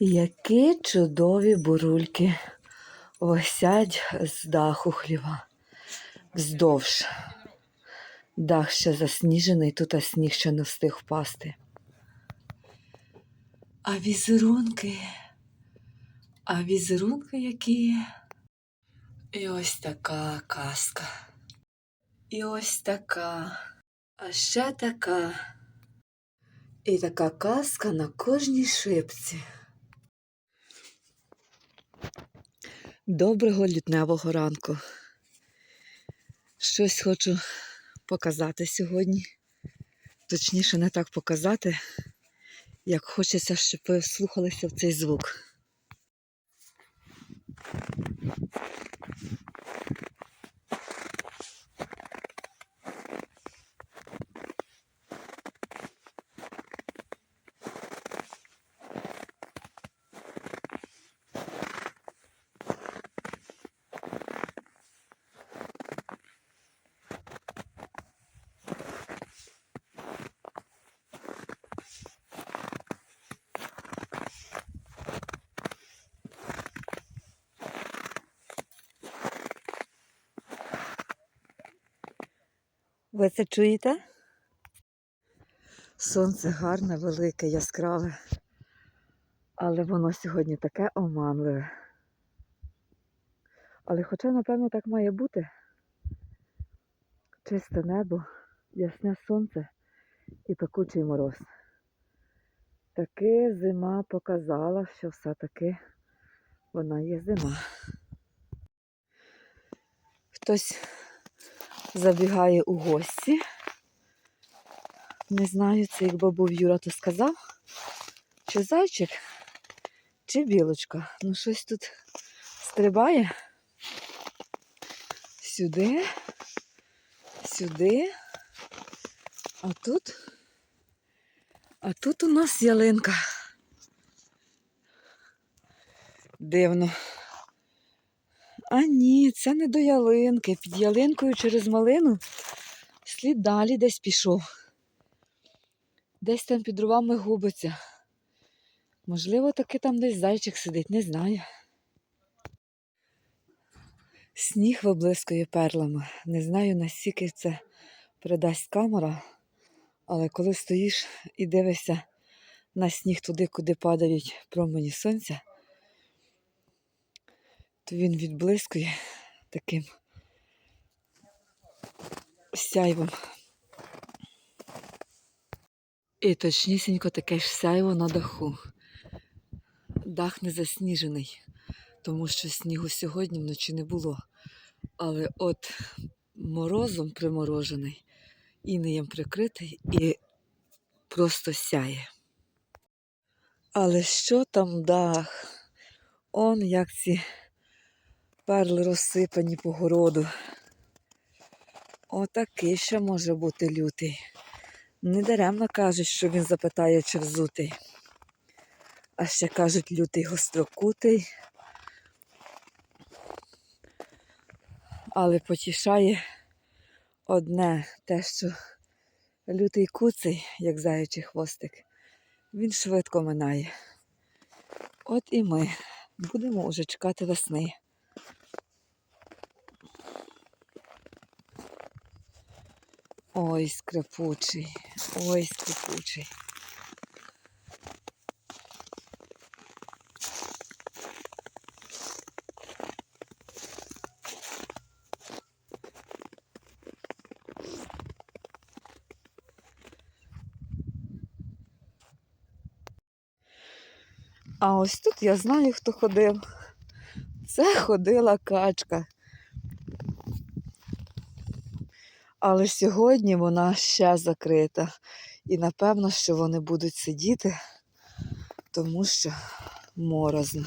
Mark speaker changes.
Speaker 1: Які чудові бурульки висять з даху хліва. Вздовж. Дах ще засніжений, тут а сніг ще не встиг впасти. А візерунки, а візерунки які. І ось така казка. І ось така. А ще така. І така казка на кожній шипці. Доброго лютневого ранку. Щось хочу показати сьогодні. Точніше, не так показати, як хочеться, щоб ви вслухалися в цей звук. Ви це чуєте? Сонце гарне, велике, яскраве, але воно сьогодні таке оманливе. Але хоча, напевно, так має бути. Чисте небо, ясне сонце і пекучий мороз. Таки зима показала, що все-таки вона є зима. Хтось забігає у гості. Не знаю, це якби був Юра, то сказав, чи зайчик, чи білочка. Ну, щось тут стрибає. Сюди, сюди. А тут, а тут у нас ялинка. Дивно. А ні, це не до ялинки. Під ялинкою через малину слід далі десь пішов. Десь там під рувами губиться. Можливо, таки там десь зайчик сидить, не знаю. Сніг виблискує перлами. Не знаю, наскільки це передасть камера, але коли стоїш і дивишся на сніг туди, куди падають промені сонця, то він відблискує таким сяйвом. І точнісінько таке ж сяйво на даху. Дах не засніжений, тому що снігу сьогодні вночі не було. Але от морозом приморожений, інеєм прикритий і просто сяє. Але що там дах? Он як ці перли розсипані по городу. Отакий ще може бути лютий. Недаремно кажуть, що він запитає, чи взутий. А ще кажуть, лютий гострокутий. Але потішає одне те, що лютий куций, як заячий хвостик, він швидко минає. От і ми будемо уже чекати весни. Ой, скрипучий, ой, скрипучий. А ось тут я знаю, хто ходив. Це ходила качка. Але сьогодні вона ще закрита. І напевно, що вони будуть сидіти, тому що морозно.